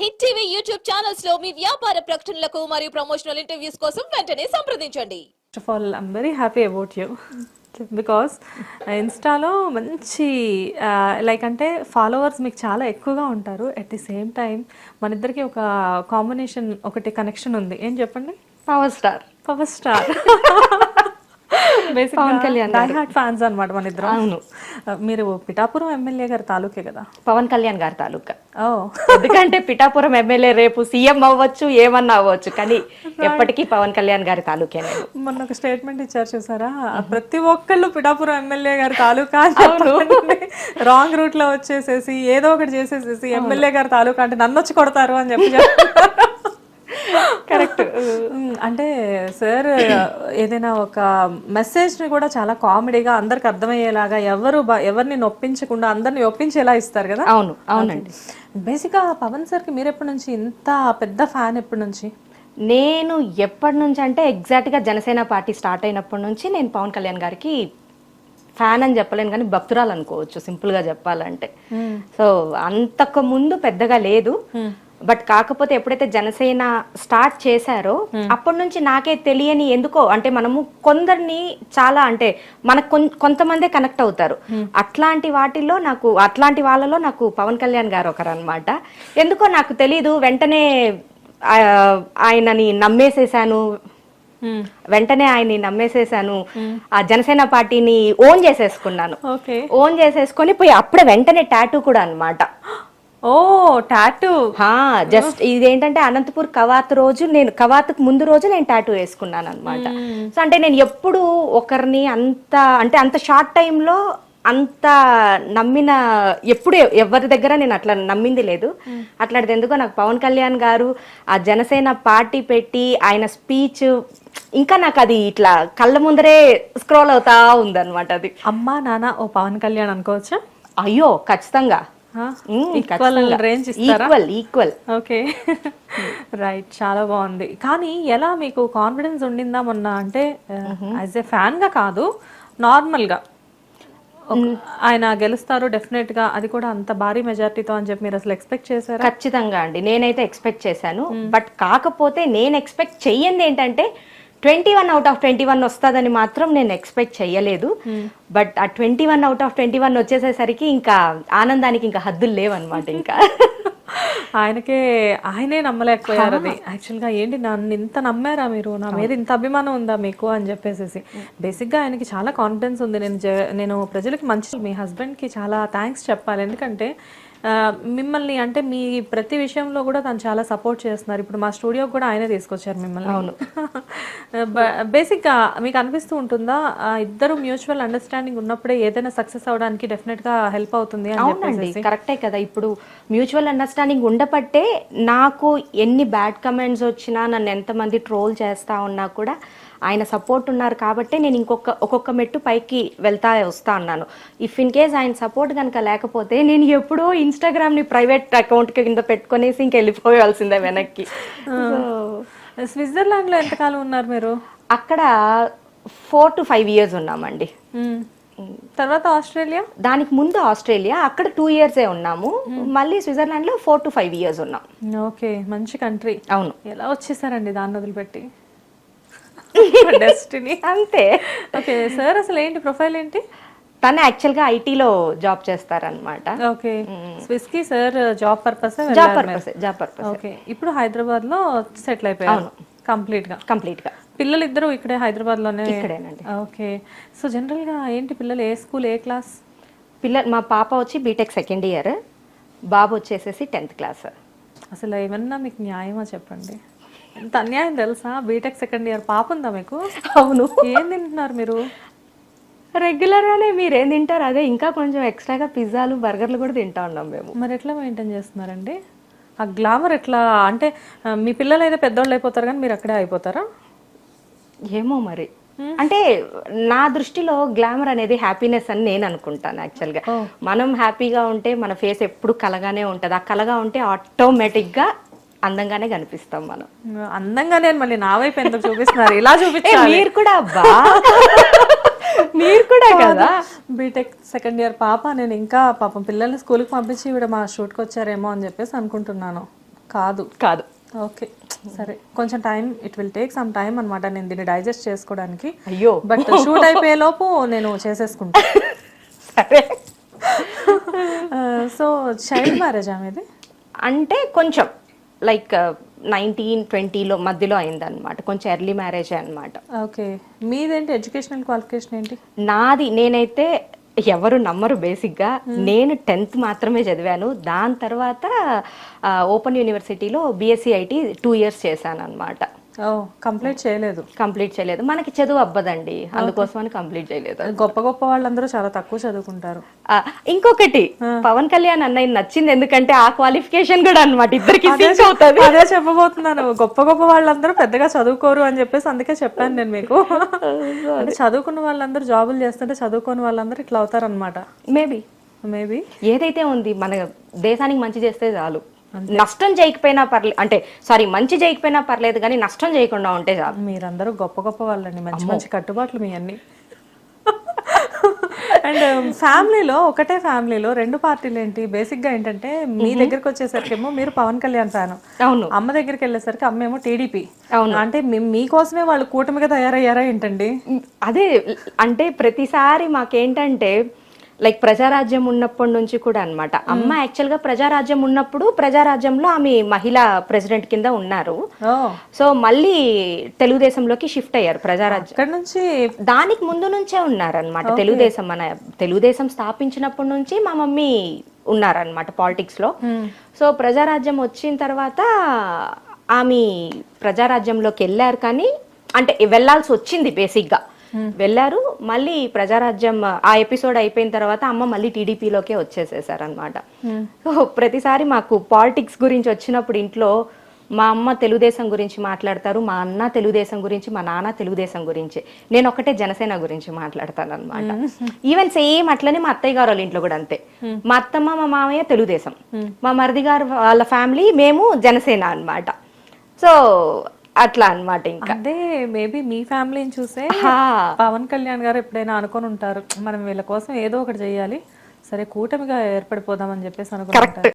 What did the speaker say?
Hit TV YouTube ఛానల్స్లో మీ వ్యాపార ప్రకటనలకు మరియు ప్రమోషనల్ ఇంటర్వ్యూస్ కోసం వెంటనే సంప్రదించండి. First of all I'm very happy about you because ఇన్స్టాలో మంచి లైక్ అంటే ఫాలోవర్స్ మీకు చాలా ఎక్కువగా ఉంటారు. అట్ ది సేమ్ టైం మన ఇద్దరికి ఒక కాంబినేషన్ ఒకటి కనెక్షన్ ఉంది. ఏం చెప్పండి? Power star power star Pawan Kalyan. Heart fans అనమాట మన ఇద్దరు. అవును. మీరు పిఠాపురం ఎమ్మెల్యే గారి తాలూకే కదా? పవన్ కళ్యాణ్ గారి తాలూకా. ఓ. ఎందుకంటే పిఠాపురం ఎమ్మెల్యే రేపు సీఎం అవ్వచ్చు ఏమన్నా అవ్వచ్చు కానీ ఎప్పటికీ పవన్ కళ్యాణ్ గారి తాలూకే నేను. మొన్న ఒక స్టేట్మెంట్ ఇచ్చారు చూసారా? ప్రతి ఒక్కళ్ళు పిఠాపురం ఎమ్మెల్యే గారి తాలూకా రాంగ్ రూట్లో వచ్చేసేసి ఏదో ఒకటి చేసేసేసి ఎమ్మెల్యే గారి తాలూకా అంటే నన్ను వచ్చి కొడతారు అని చెప్పి కరెక్ట్ అంటే సార్ ఏదైనా ఒక మెసేజ్ని కూడా చాలా కామెడీగా అందరికి అర్థమయ్యేలాగా ఎవరు ఎవరిని నొప్పించకుండా అందరిని ఒప్పించేలా ఇస్తారు కదా? అవును అవునండి. బేసిక్గా పవన్ సార్కి మీరు ఎప్పటి నుంచి ఇంత పెద్ద ఫ్యాన్ ఎప్పటి నుంచి? నేను ఎప్పటి నుంచి అంటే ఎగ్జాక్ట్గా జనసేన పార్టీ స్టార్ట్ అయినప్పటి నుంచి నేను పవన్ కళ్యాణ్ గారికి ఫ్యాన్ అని చెప్పలేను కానీ భక్తురాలు అనుకోవచ్చు సింపుల్గా చెప్పాలంటే సో అంతకు ముందు పెద్దగా లేదు. బట్ కాకపోతే ఎప్పుడైతే జనసేన స్టార్ట్ చేశారో అప్పటి నుంచి నాకే తెలియని ఎందుకో అంటే మనము కొందరిని చాలా అంటే మనకు కొంతమందే కనెక్ట్ అవుతారు. అట్లాంటి వాటిల్లో నాకు అట్లాంటి వాళ్ళలో నాకు పవన్ కళ్యాణ్ గారు ఒకరు అనమాట ఎందుకో నాకు తెలీదు వెంటనే ఆయనని నమ్మేసేసాను వెంటనే ఆయన్ని నమ్మేసేసాను ఆ జనసేన పార్టీని ఓన్ చేసేసుకున్నాను. ఓన్ చేసేసుకొని పోయి అప్పుడే వెంటనే టాటూ కూడా అన్నమాట. ఓ టాటూ. హా జస్ట్ ఇదేంటంటే అనంతపూర్ కవాత్ రోజు నేను కవాత్కు ముందు రోజు నేను టాటూ వేసుకున్నాను అనమాట సో అంటే నేను ఎప్పుడు ఒకరిని అంత అంటే అంత షార్ట్ టైంలో అంత నమ్మిన ఎప్పుడు ఎవరి దగ్గర నేను అట్లా నమ్మింది లేదు. అట్లాంటిది ఎందుకో నాకు పవన్ కళ్యాణ్ గారు ఆ జనసేన పార్టీ పెట్టి ఆయన స్పీచ్ ఇంకా నాకు అది ఇట్లా కళ్ళ ముందరే స్క్రోల్ అవుతా ఉందన్నమాట అది. అమ్మా నాన్న ఓ పవన్ కళ్యాణ్ అనుకోవచ్చా? అయ్యో ఖచ్చితంగా. Range equal equal okay. Right చాలా బాగుంది. కానీ ఎలా మీకు కాన్ఫిడెన్స్ ఉండిందా మొన్న అంటే యాజ్ ఎ ఫ్యాన్గా కాదు నార్మల్గా. ఆయన గెలుస్తారు డెఫినెట్గా అది కూడా అంత భారీ మెజారిటీతో అని చెప్పి మీరు అసలు ఎక్స్పెక్ట్ చేశారా? ఖచ్చితంగా అండి. నేనైతే ఎక్స్పెక్ట్ చేశాను. బట్ కాకపోతే నేను ఎక్స్పెక్ట్ చెయ్యంది ఏంటంటే twenty one out of twenty one వస్తుందని మాత్రం నేను ఎక్స్పెక్ట్ చెయ్యలేదు. బట్ ఆ twenty one out of twenty one వచ్చేసేసరికి ఇంకా ఆనందానికి ఇంకా హద్దులు లేవన్నమాట ఇంకా. ఆయనకే ఆయనే నమ్మలేకపోయారు అది. యాక్చువల్గా ఏంటి నన్ను ఇంత నమ్మారా మీరు? నా మీద ఇంత అభిమానం ఉందా మీకు? అని చెప్పేసి బేసిక్గా ఆయనకి చాలా కాన్ఫిడెన్స్ ఉంది. నేను నేను ప్రజలకి మంచి మీ హస్బెండ్కి చాలా థ్యాంక్స్ చెప్పాలి. ఎందుకంటే మిమ్మల్ని అంటే మీ ప్రతి విషయంలో కూడా తను చాలా సపోర్ట్ చేస్తున్నారు. ఇప్పుడు మా స్టూడియో కూడా ఆయనే తీసుకొచ్చారు మిమ్మల్ని. అవును. బేసిక్గా మీకు అనిపిస్తూ ఉంటుందా? ఇద్దరు మ్యూచువల్ అండర్స్టాండింగ్ ఉన్నప్పుడే ఏదైనా సక్సెస్ అవడానికి డెఫినెట్గా హెల్ప్ అవుతుంది అని అవునండి. కరెక్టే కదా. ఇప్పుడు మ్యూచువల్ అండర్స్టాండింగ్ ఉండబట్టే నాకు ఎన్ని బ్యాడ్ కమెంట్స్ వచ్చినా నన్ను ఎంతమంది ట్రోల్ చేస్తా ఉన్నా కూడా ఆయన సపోర్ట్ ఉన్నారు కాబట్టి నేను ఇంకొక ఒక్కొక్క మెట్టు పైకి వెళ్తా వస్తా అన్నాను. ఇఫ్ ఇన్ కేస్ ఆయన సపోర్ట్ కనుక లేకపోతే నేను ఎప్పుడో ఇన్స్టాగ్రామ్ని ప్రైవేట్ అకౌంట్ కింద పెట్టుకునేసి ఇంక వెళ్ళిపోవాల్సిందే వెనక్కి. So, స్విట్జర్లాండ్లో ఎంతకాలం ఉన్నారు మీరు? అక్కడ ఫోర్ టు ఫైవ్ ఇయర్స్ ఉన్నామండి. తర్వాత ఆస్ట్రేలియా? దానికి ముందు ఆస్ట్రేలియా అక్కడ టూ ఇయర్సే ఉన్నాము. మళ్ళీ స్విట్జర్లాండ్లో ఫోర్ టు ఫైవ్ ఇయర్స్ ఉన్నాం. ఓకే మంచి కంట్రీ అవును. ఎలా వచ్చేసారండి దాన్ని వదిలిపెట్టి? డెస్టినీ అంతే. ఓకే సార్ అసలు ఏంటి ప్రొఫైల్ ఏంటి? తను యాక్చువల్గా ఐటీలో జాబ్ చేస్తారనమాట okay స్విస్కి sir job purpose job purpose job purpose okay ఇప్పుడు హైదరాబాద్లో సెటిల్ అయిపోయారు కంప్లీట్గా కంప్లీట్గా పిల్లలు ఇద్దరు ఇక్కడే హైదరాబాద్లోనే ఇక్కడేనండి. ఓకే సో జనరల్గా ఏంటి పిల్లలు? ఏ స్కూల్ ఏ క్లాస్ పిల్ల మా పాప వచ్చి బీటెక్ సెకండ్ ఇయర్ బాబు వచ్చేసేసి టెన్త్ క్లాస్ అసలు ఏమన్నా మీకు న్యాయమా చెప్పండి? ఎంత అన్యాయం తెలుసా? బీటెక్ సెకండ్ ఇయర్ పాప ఉందా మీకు? అవును. ఏం తింటున్నారు మీరు? రెగ్యులర్ గానే మీరేం తింటారు? అదే ఇంకా కొంచెం ఎక్స్ట్రాగా పిజ్జాలు బర్గర్లు కూడా తింటా ఉన్నాం మేము. మరి ఎట్లా మెయింటైన్ చేస్తున్నారండి? ఆ గ్లామర్ ఎట్లా? అంటే మీ పిల్లలు అయితే పెద్దోళ్ళు అయిపోతారు కానీ మీరు అక్కడే అయిపోతారా? ఏమో మరి. అంటే నా దృష్టిలో గ్లామర్ అనేది హ్యాపీనెస్ అని నేను అనుకుంటాను యాక్చువల్గా మనం హ్యాపీగా ఉంటే మన ఫేస్ ఎప్పుడు కలగానే ఉంటుంది. ఆ కలగా ఉంటే ఆటోమేటిక్గా అందంగానే కనిపిస్తాం మనం. అందంగా నేను మళ్ళీ నా వైపు ఎందుకు చూపిస్తున్నారు? ఇలా చూపించాలి. మీరు కూడా అబ్బా. మీరు కూడా కదా బీటెక్ సెకండ్ ఇయర్ పాప నేను ఇంకా పాపం పిల్లల్ని స్కూల్కి పంపించి ఇవిడ మా షూట్కి వచ్చారేమో అని చెప్పేసి అనుకుంటున్నాను. కాదు. కాదు. ఓకే సరే. కొంచెం time it will take some time అన్నమాట. నేను దీన్ని డైజెస్ట్ చేసుకోవడానికి. అయ్యో. బట్ షూట్ అయిపోయే లోపు నేను చేసేసుకుంటా. సరే. సో చైల్డ్ మ్యారేజ్ ఆమెది అంటే కొంచెం. లైక్ నైన్టీన్ ట్వంటీలో మధ్యలో అయిందనమాట కొంచెం ఎర్లీ మ్యారేజ్ అనమాట ఓకే. మీదేంటి ఎడ్యుకేషనల్ క్వాలిఫికేషన్ ఏంటి? నాది నేనైతే ఎవరు నమ్మరు బేసిక్గా. నేను టెన్త్ మాత్రమే చదివాను. దాని తర్వాత ఓపెన్ యూనివర్సిటీలో బీఎస్సీ ఐటీ టూ ఇయర్స్ చేశాను అనమాట కంప్లీట్ చేయలేదు. కంప్లీట్ చేయలేదు. మనకి చదువు అవ్వదండి అందుకోసమని కంప్లీట్ చేయలేదు. గొప్ప గొప్ప వాళ్ళందరూ చాలా తక్కువ చదువుకుంటారు. ఇంకొకటి పవన్ కళ్యాణ్ అన్నయ్య నచ్చింది ఎందుకంటే ఆ క్వాలిఫికేషన్ కూడా అన్నమాట. ఇద్దరికి అవుతుంది. అదే చెప్పబోతున్నాను. గొప్ప గొప్ప వాళ్ళందరూ పెద్దగా చదువుకోరు అని చెప్పేసి అందుకే చెప్పాను నేను మీకు. అంటే చదువుకున్న వాళ్ళందరూ జాబులు చేస్తుంటే చదువుకోని వాళ్ళందరూ ఇట్లా అవుతారనమాట మేబీ మేబీ ఏదైతే ఉంది మన దేశానికి మంచి చేస్తే చాలు. నష్టం చేయకపోయినా పర్లేదు అంటే సారీ మంచి చేయకపోయినా పర్లేదు కానీ నష్టం చేయకుండా ఉంటే చాలు. మీరందరూ గొప్ప గొప్ప వాళ్ళండి. మంచి మంచి కట్టుబాట్లు మీ అన్ని. అండ్ ఫ్యామిలీలో ఒకటే ఫ్యామిలీలో రెండు పార్టీలు ఏంటి బేసిక్గా ఏంటంటే మీ దగ్గరికి వచ్చేసరికేమో మీరు పవన్ కళ్యాణ్ ఫ్యాన్. అవును. అమ్మ దగ్గరికి వెళ్ళేసరికి అమ్మ ఏమో టీడీపీ. అవును. అంటే మీకోసమే వాళ్ళు కూటమిగా తయారయ్యారా ఏంటండి? అదే అంటే ప్రతిసారి మాకేంటంటే లైక్ ప్రజారాజ్యం ఉన్నప్పటి నుంచి కూడా అన్నమాట. అమ్మ యాక్చువల్గా ప్రజారాజ్యం ఉన్నప్పుడు ప్రజారాజ్యంలో ఆమె మహిళా ప్రెసిడెంట్ కింద ఉన్నారు. సో మళ్ళీ తెలుగుదేశంలోకి షిఫ్ట్ అయ్యారు ప్రజారాజ్యం. నుంచి దానికి ముందు నుంచే ఉన్నారనమాట తెలుగుదేశం మన తెలుగుదేశం స్థాపించినప్పటి నుంచి మా మమ్మీ ఉన్నారనమాట పాలిటిక్స్లో. సో ప్రజారాజ్యం వచ్చిన తర్వాత ఆమె ప్రజారాజ్యంలోకి వెళ్ళారు కానీ అంటే వెళ్ళాల్సి వచ్చింది బేసిక్గా వెళ్ళారు. మళ్ళీ ప్రజారాజ్యం ఆ ఎపిసోడ్ అయిపోయిన తర్వాత అమ్మ మళ్ళీ టీడీపీలోకే వచ్చేసేసారు అనమాట సో ప్రతిసారి మాకు పాలిటిక్స్ గురించి వచ్చినప్పుడు ఇంట్లో మా అమ్మ తెలుగుదేశం గురించి మాట్లాడతారు మా అన్న తెలుగుదేశం గురించి మా నాన్న తెలుగుదేశం గురించి. నేను ఒకటే జనసేన గురించి మాట్లాడతాను అనమాట ఈవెన్ సేమ్ అట్లనే మా అత్తయ్య గారు వాళ్ళ ఇంట్లో కూడా అంతే. మా అత్తమ్మ మా మామయ్య తెలుగుదేశం. మా మరిది గారు వాళ్ళ ఫ్యామిలీ మేము జనసేన అన్నమాట. సో అట్లా అన్నమాట ఇంకా. అదే మేబీ మీ ఫ్యామిలీని చూసే. పవన్ కళ్యాణ్ గారు ఎప్పుడైనా అనుకొని ఉంటారు మనం వీళ్ళ కోసం ఏదో ఒకటి చేయాలి సరే కూటమిగా ఏర్పడిపోదాం అని చెప్పేసి అనుకుంటారు